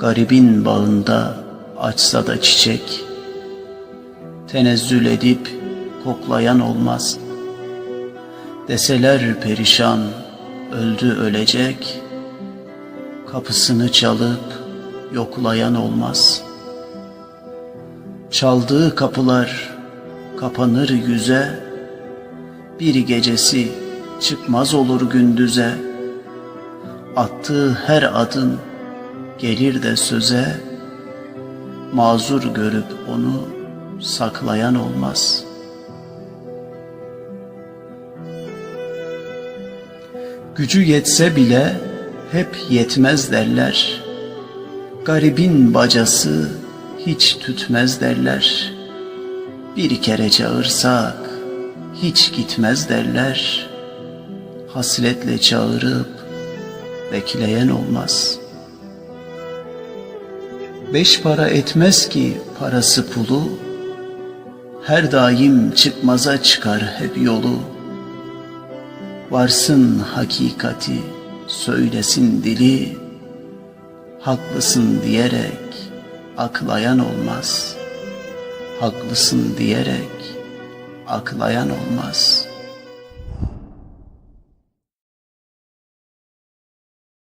Garibin bağında açsa da çiçek, Tenezzül edip koklayan olmaz. Deseler perişan, öldü ölecek, Kapısını çalıp yoklayan olmaz. Çaldığı kapılar kapanır yüze, Bir gecesi çıkmaz olur gündüze. Attığı her adım gelir de söze, Mazur görüp onu saklayan olmaz. Gücü yetse bile hep yetmez derler. Garibin bacası hiç tütmez derler. Bir kere çağırsak hiç gitmez derler. Hasretle çağırıp bekleyen olmaz. Beş para etmez ki parası pulu, her daim çıkmaza çıkar hep yolu. Varsın hakikati, söylesin dili, haklısın diyerek aklayan olmaz. Haklısın diyerek aklayan olmaz.''